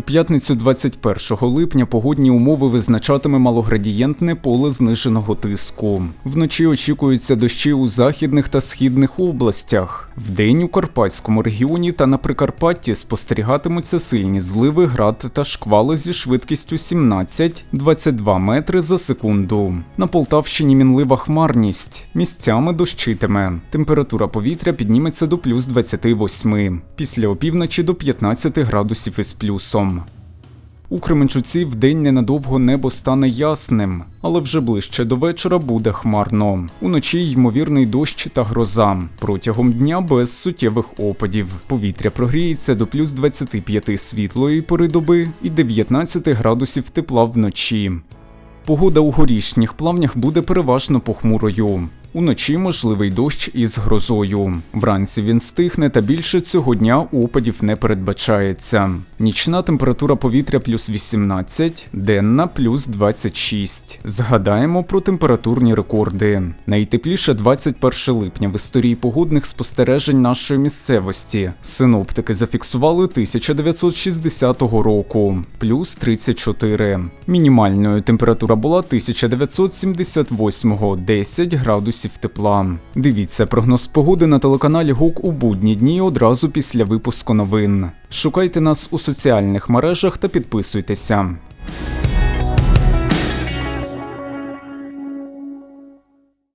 п'ятницю 21 липня погодні умови визначатиме малоградієнтне поле зниженого тиску. Вночі очікуються дощі у західних та східних областях. Вдень у Карпатському регіоні та на Прикарпатті спостерігатимуться сильні зливи, град та шквали зі швидкістю 17-22 метри за секунду. На Полтавщині мінлива хмарність. Місцями дощитиме. Температура повітря підніметься до плюс 28. Після опівночі до 15 градусів із плюсом. У Кременчуці вдень ненадовго небо стане ясним, але вже ближче до вечора буде хмарно. Уночі ймовірний дощ та гроза. Протягом дня без суттєвих опадів. Повітря прогріється до плюс 25 світлої пори доби і 19 градусів тепла вночі. Погода у горішніх плавнях буде переважно похмурою. Уночі можливий дощ із грозою. Вранці він стихне та більше цього дня опадів не передбачається. Нічна температура повітря плюс 18, денна плюс 26. Згадаємо про температурні рекорди. Найтепліше 21 липня в історії погодних спостережень нашої місцевості. Синоптики зафіксували 1960 року плюс 34. Мінімальною температура була 1978 10 градусів тепла. Дивіться прогноз погоди на телеканалі ГУК у будні дні одразу після випуску новин. Шукайте нас у соціальних мережах та підписуйтеся.